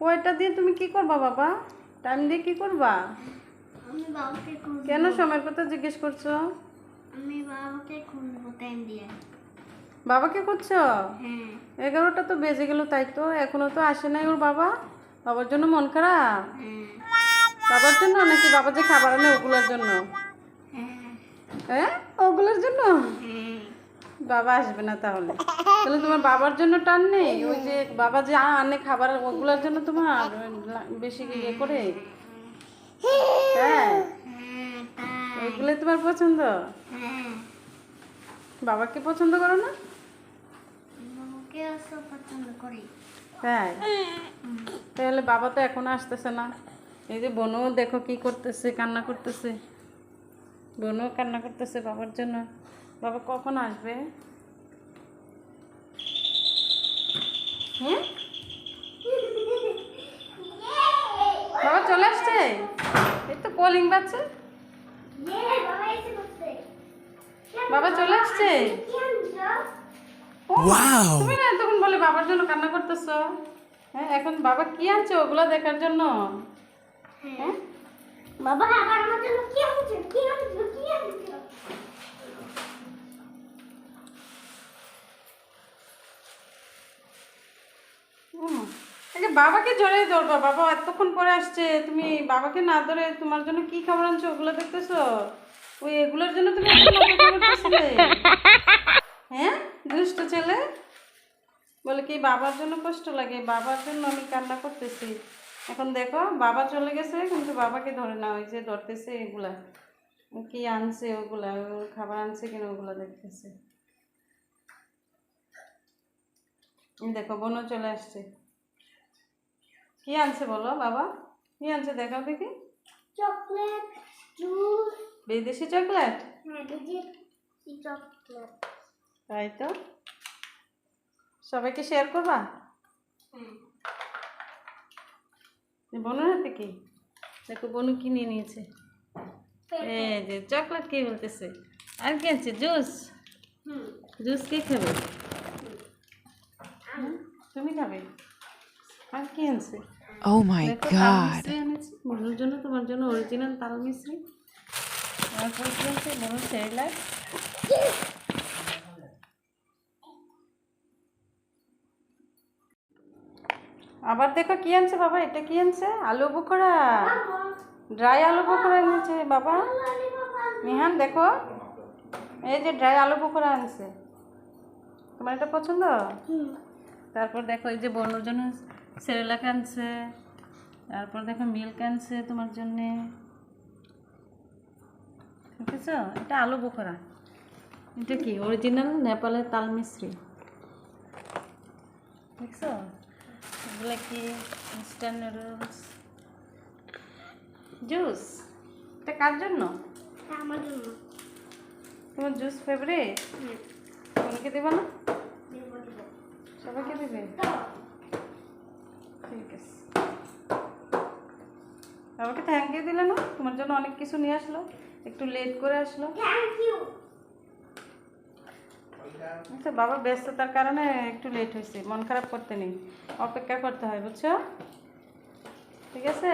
কয়টা দিয়ে তুমি কি করবা বাবা? টাইম দিয়ে কি করবা? কেন সময়ের কথা জিজ্ঞেস করছ? আমি বাবাকে টাইম দিয়ে। বাবাকে করছ হ্যাঁ। এগারোটা তো বেজে গেল তাই তো এখনও তো আসে নাই ওর বাবা। বাবার জন্য মন খারাপ? হ্যাঁ। বাবার জন্য নাকি বাবা যে খাবার আনে ওগুলোর জন্য? হ্যাঁ। হ্যাঁ? ওগুলোর জন্য? বাবা আসবে না তাহলে। তাহলে তোমার বাবার জন্য টান নেই? ওই যে বাবা যে আনে খাবার ওগুলোর জন্য তোমার বেশি ইয়ে করে? হ্যাঁ। ওইগুলোই তোমার পছন্দ? বাবাকে পছন্দ করো না? তাই? তাহলে বাবা তো এখন আসতেছে না। এই যে বোনও দেখো কি করতেছে কান্না করতেছে। বোনও কান্না করতেছে বাবার জন্য। বাবা কখন আসবে? হুম বাবা চলে আসছে? এই তো কলিং বাচ্চা বাবা চলে আসছে? তুমি না তখন বলে বাবার জন্য কান্না করতেছ? হ্যাঁ এখন বাবা কি আনছে ওগুলো দেখার জন্য? হ্যাঁ? বাবা, আবার আমার জন্য কি কি কি বাবাকে জড়িয়ে ধরবা, বাবা এতক্ষণ পরে আসছে। তুমি বাবাকে না ধরে তোমার জন্য কি খাবার আনছো ওগুলো দেখতেছো? ওই এগুলোর জন্য তুমি হ্যাঁ দুষ্ট ছেলে? বলে কি বাবার জন্য কষ্ট লাগে? বাবার জন্য আমি কান্না করতেছি। এখন দেখো বাবা চলে গেছে কিন্তু বাবাকে ধরে না ওই যে ধরতেছে এগুলা। কি আনছে ওগুলা? খাবার আনছে কিনা ওগুলা দেখতেছে। দেখো বোনও চলে আসছে। কি আনছে বলো বাবা? কি আনছে দেখাও দেখি। Chocolate juice. বিদেশি চকলেট? হ্যাঁ চকলেট। তাই তো। সবাইকে শেয়ার করবা? হ্যাঁ। এই বোনের হাতে কি দেখো। বনু কি নিয়ে নিয়েছে? এই যে চকলেট কে বলতেছে। আর কি আনছে জুস? জুস কে খাবে? তুমি খাবে? আর কি আনছে? Oh. মিছরি এনেছি। বনুর জন্য তোমার জন্য অরিজিনাল তাল মিশ্রি। তারপর কি আছে? বনুর সেরিলাক আবার দেখো কি আনছে বাবা? এটা কি আনছে? আলু বোখরা ড্রাই আলু বোখরা এনেছে বাবা। নিহান দেখো। এই যে ড্রাই আলু বোখরা আনছে। তোমার এটা পছন্দ? তারপর দেখো এই যে বনুর জন্য সেরেলাক আনছে। তারপর দেখো মিল্ক আনছে তোমার জন্যে। দেখেছ? এটা আলু বোখরা এটা কি? অরিজিনাল নেপালের তাল মিশ্রি। দেখছ? এগুলো কি ইনস্ট্যান্ট নুডলস জুস এটা কার জন্য? আমার জন্য। তোমার জুস ফেভারিট তোমাকে দেবে না? সবাইকে দেবে? ঠিক আছে। বাবাকে থ্যাংক ইউ দিলে না? তোমার জন্য অনেক কিছু নিয়ে আসলো। একটু লেট করে আসলো। থ্যাংক ইউ আচ্ছা বাবা ব্যস্ততার কারণে একটু লেট হয়েছে। মন খারাপ করতে নেই। অপেক্ষা করতে হয় বুঝছ? ঠিক আছে?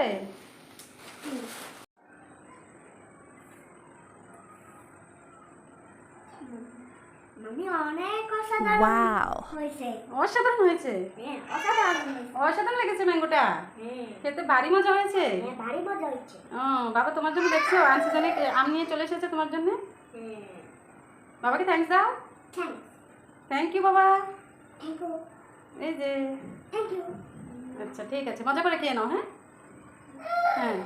অসাধারণ হয়েছে। অসাধারণ হ্যাঁ লেগেছে ম্যাঙ্গোটা? হ্যাঁ। খেতে ভারী মজা হয়েছে? হ্যাঁ ভারী মজা হচ্ছে ও বাবা তোমার জন্য দেখছ আম নিয়ে চলে এসেছে তোমার জন্য? হ্যাঁ। বাবাকে থ্যাংকস দাও। থ্যাংক ইউ বাবা এই যে। আচ্ছা ঠিক আছে। মজা করে খেয়ে নাও হ্যাঁ? হ্যাঁ।